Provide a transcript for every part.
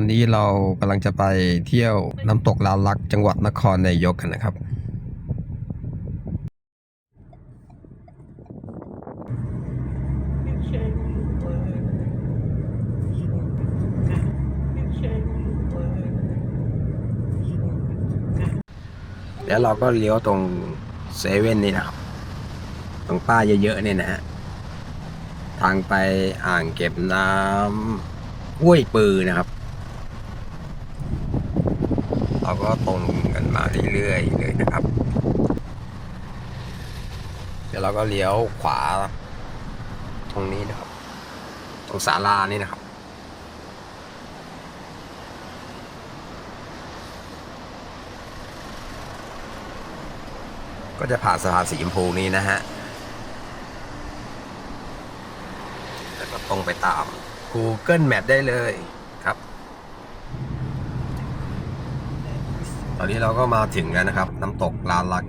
อนนี้เรากำลังจะไปเที่ยวน้ำตกลานลักจังหวัดนครนายกกันนะครับ แล้วเราก็เลี้ยวตรงเซเว่นนี่นะครับ ตรงป้ายเยอะๆเนี่ยนะฮะ ทางไปอ่างเก็บน้ำห้วยปือนะครับ เราก็ตรงกันมาเรื่อยๆเลยนะครับ เดี๋ยวเราก็เลี้ยวขวา ตรงนี้นะครับ ตรงศาลานี่นะครับก็จะผ่านสะพานสีชมพูนี้นะฮะ แล้วก็ตรงไปตาม Google Map ได้เลยครับ ต อนนี้เราก็มาถึงแล้วนะครับ น้ำตกลานลัก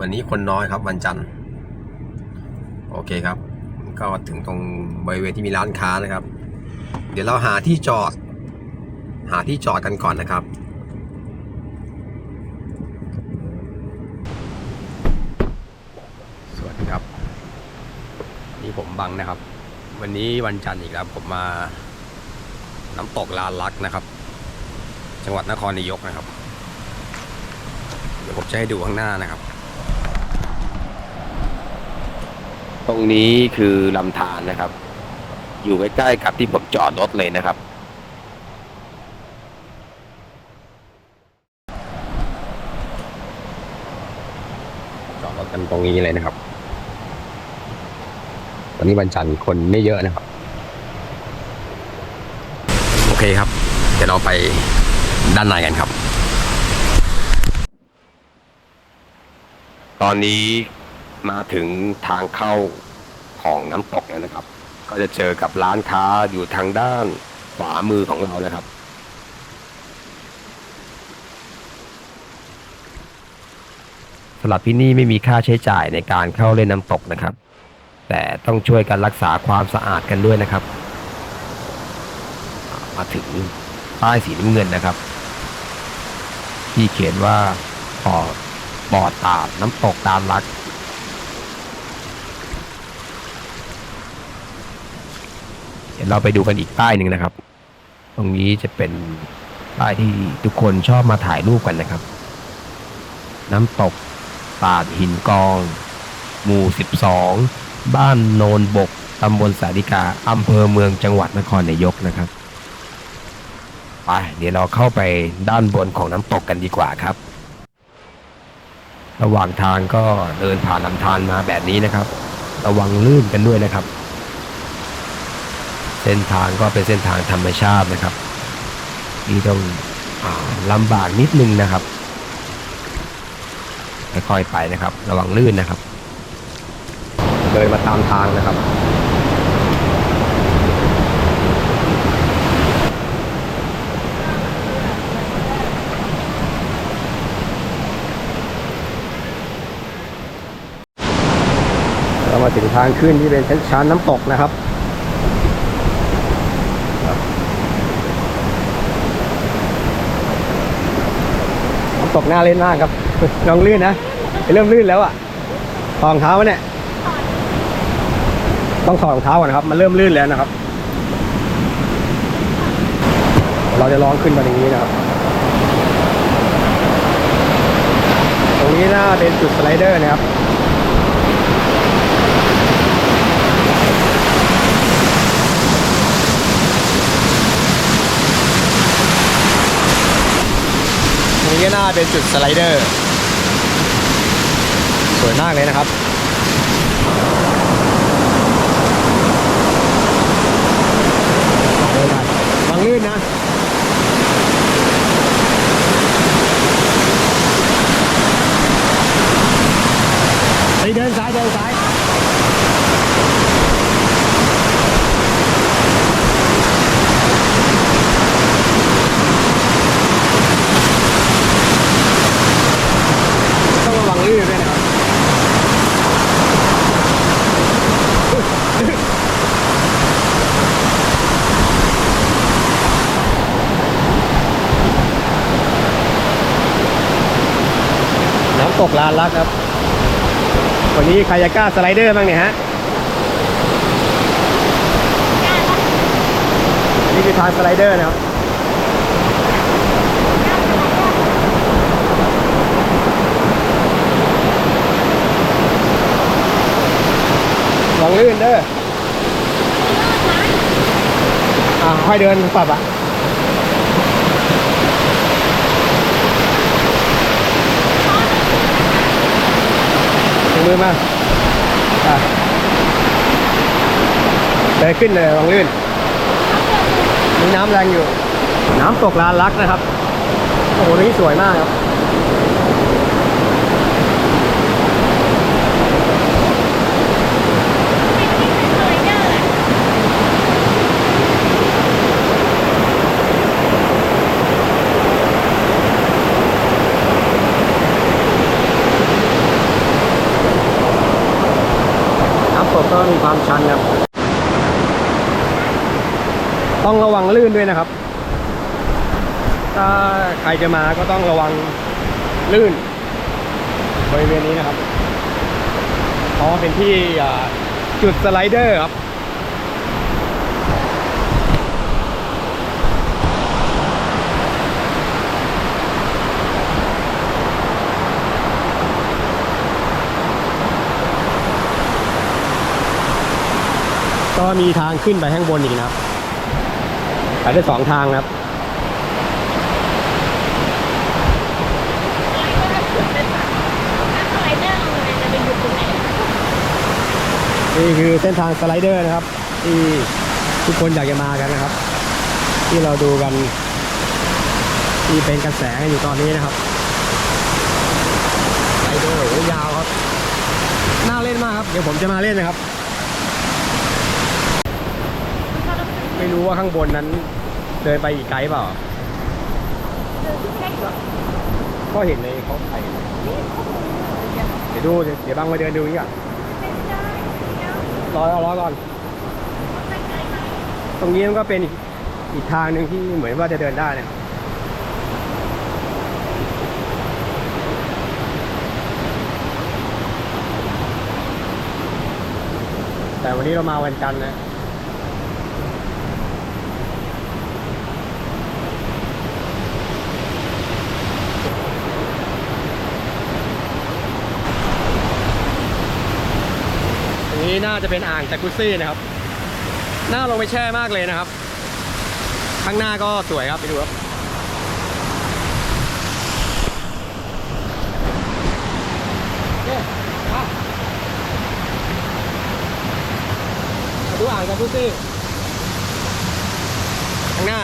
วันนี้คนน้อยครับวันจันทร์ โอเคครับ ก็ถึงตรงบริเวณที่มีร้านค้านะครับ เดี๋ยวเราหาที่จอด หาที่จอดกันก่อนนะครับสวัสดีครับ นี่ผมบังนะครับ วันนี้วันจันทร์อีกแล้วผมมา น้ำตกลานลักนะครับจังหวัดนครนายกนะครับ เดี๋ยวผมจะให้ดูข้างหน้านะครับ ตรงนี้คือลำธารนะครับ อยู่ใกล้ๆกับที่ผมจอดรถเลยนะครับ จอดรถกันตรงนี้เลยนะครับ ตอนนี้วันจันทร์คนไม่เยอะนะครับ โอเคครับ เดี๋ยวเราไปด้านในกันครับ ตอนนี้มาถึงทางเข้าของน้ำตกแล้วนะครับ ก็จะเจอกับร้านค้าอยู่ทางด้านขวามือของเรานะครับ สำหรับที่นี่ไม่มีค่าใช้จ่ายในการเข้าเล่นน้ำตกนะครับ แต่ต้องช่วยกันรักษาความสะอาดกันด้วยนะครับ มาถึงป้ายสีน้ำเงินนะครับ ที่เขียนว่าปอ ดปอตาดน้ำตกตามรัก เดี๋ยวเราไปดูกันอีกป้ายหนึ่งนะครับ ตรงนี้จะเป็นป้ายที่ทุกคนชอบมาถ่ายรูปกันนะครับ น้ำตกตาดหินกอง หมู่ 12 บ้านโนนบกตำบลสาริกาอำเภอเมืองจังหวัดนครนายกนะครับไปเดี๋ยวเราเข้าไปด้านบนของน้ำตกกันดีกว่าครับ ระหว่างทางก็เดินผ่านลำธารมาแบบนี้นะครับ ระวังลื่นกันด้วยนะครับ เส้นทางก็เป็นเส้นทางธรรมชาตินะครับที่ต้องอลำบากนิดนึงนะครับค่อยๆไปนะครับ ระวังลื่นนะครับ เดินมาตามทางนะครับ มาถึงทางขึ้นที่เป็นชั้นน้ำตกนะครับน้ำตกหน้าเล่นมากครับลองลื่นนะเริ่มลื่นแล้วอะถอดรองเท้าวะเนี่ยต้องถอดรองเท้าก่อนนะครับมันเริ่มลื่นแล้วนะครับ เราจะลองขึ้นมาอย่างนี้นะครับ ตรงนี้น่าเป็นจุดสไลเดอร์นะครับ ตรงนี้ก็น่าเป็นจุดสไลเดอร์ สวยมากเลยนะครับระวังลื่นนะ เฮ้ยเดินซ้ายเดินซ้าย ต้องระวังลื่นด้วยนะครับำ ตกลานรักครับ วันนี้ใครจะกล้าสไลเดอร์บ้างเนี่ยฮะ นี่คือทางสไลเดอร์นะครับลองลื่นเด้ออ่าค่อยเดินปรับอะ งมือมาอะเดินขึ้นเลยลองลื่น มีน้ำแรงอยู่ น้ำตกลานลักนะครับ โอ้โหนี่สวยมากครับ ก็มีความชันครับ ต้องระวังลื่นด้วยนะครับ ถ้าใครจะมาก็ต้องระวังลื่นบริเวณนี้นะครับเพราะเป็นที่จุดสไลเดอร์ครับ ก็มีทางขึ้นไปข้างบนอีกนะครับไปได้สองทางนะครับนี่คือเส้นทางสไลเดอร์นะครับ ที่ทุกคนอยากจะมากันนะครับ ที่เราดูกัน ที่เป็นกระแสกันอยู่ตอนนี้นะครับสไลเดอร์โอ้ยาวครับน่าเล่นมากครับ เดี๋ยวผมจะมาเล่นนะครับ ไม่รู้ว่าข้างบนนั้นเดินไปอีกไกลเปล่าก็เห็นในเขาถ่ายเดี๋ยวดูเดี๋ยวเดี๋ยวบางมาเดินดูนี่ก่อนรอเอารอก่อนตรงนี้มันก็เป็นอีกอีกทางหนึ่งที่เหมือนว่าจะเดินได้นะครับแต่วันนี้เรามาวันจันทร์นะ นี้น่าจะเป็นอ่างจากุซซี่นะครับ น่าลงไปแช่มากเลยนะครับ ข้างหน้าก็สวยครับไปดูครับเนี่ยมามาดูอ่างจากุซซี่ ข้างหน้า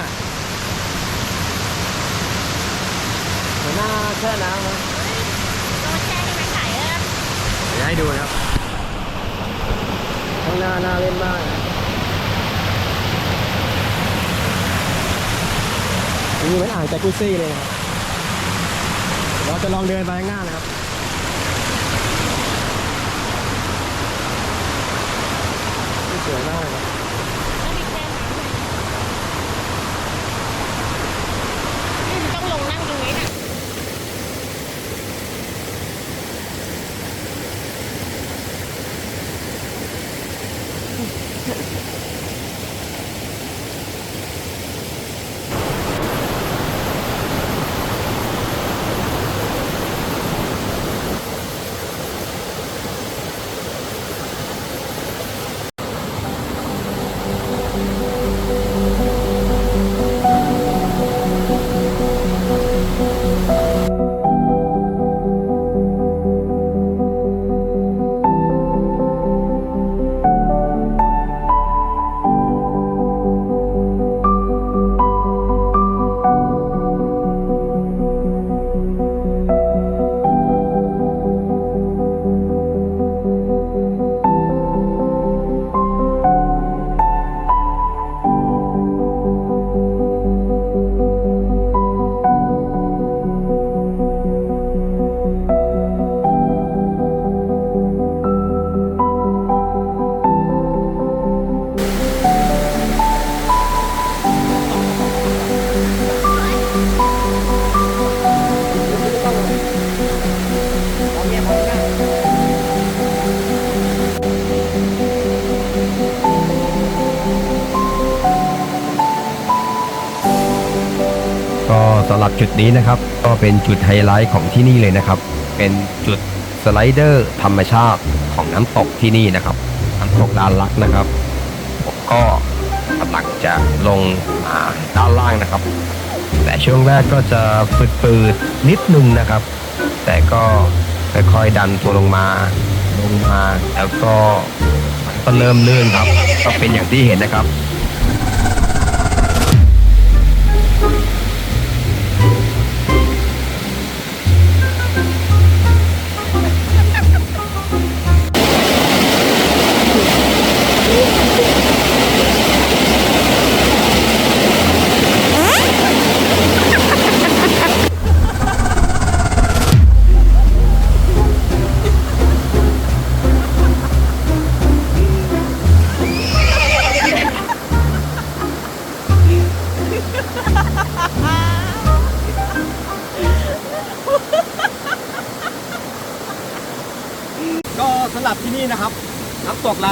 เหมือนหน้าแช่น้ำนะเดี๋ยวให้ดูนะครับ ข้างหน้าหน้าเล่นมากนะนี่เหมือนอ่างจากุซซี่เลยครับเราจะลองเดินไปข้างหน้านะครับสวยมากครับ ก็สำหรับจุดนี้นะครับ ก็เป็นจุดไฮไลท์ของที่นี่เลยนะครับ เป็นจุดสไลเดอร์ธรรมชาติของน้ำตกที่นี่นะครับ น้ำตกดานลักนะครับ ผมก็กำลังจะลงมาด้านล่างนะครับ แต่ช่วงแรกก็จะฝืดๆนิดนึงนะครับ แต่ก็ค่อยๆดันตัวลงมาลงมาแล้วก็ก็เริ่มเลื่อนครับ ก็เป็นอย่างที่เห็นนะครับ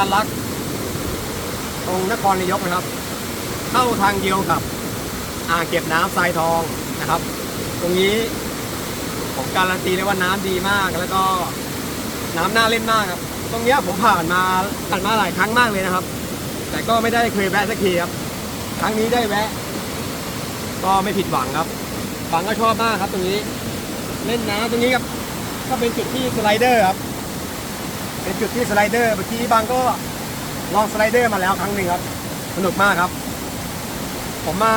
าลักตรงนครนายกนะครับ เข้าทางเดียวกับอ่างเก็บน้ำทรายทองนะครับ ตรงนี้ผมการันตีเลยว่าน้ำดีมากแล้วก็น้ำน่าเล่นมากครับ ตรงเนี้ยผมผ่านมาผ่านมาหลายครั้งมากเลยนะครับ แต่ก็ไม่ได้เคยแวะสักทีครับ ครั้งนี้ได้แวะ ก็ไม่ผิดหวังครับฟังก็ชอบมากครับ ตรงนี้ เล่นน้ำตรงนี้ครับก็เป็นจุดที่สไลเดอร์ครับ เป็นจุดที่สไลเดอร์เมื่อกี้บางก็ลองสไลเดอร์มาแล้วครั้งหนึ่งครับ สนุกมากครับ ผมมา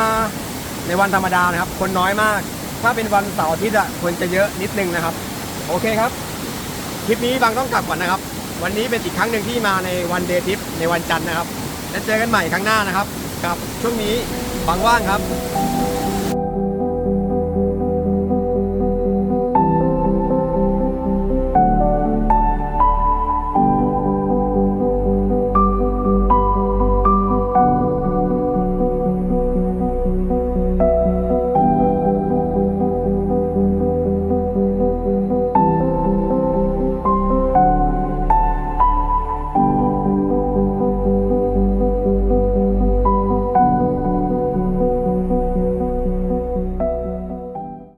ในวันธรรมดานะครับ คนน้อยมาก ถ้าเป็นวันเสาร์อาทิตย์อะคนจะเยอะนิดนึงนะครับ โอเคครับ คลิปนี้บางต้องกลับก่อนนะครับ วันนี้เป็นอีกครั้งหนึ่งที่มาในวันเดย์ทริปในวันจันทร์นะครับ แล้วเจอกันใหม่ครั้งหน้านะครับ กับช่วงนี้บางว่างครับ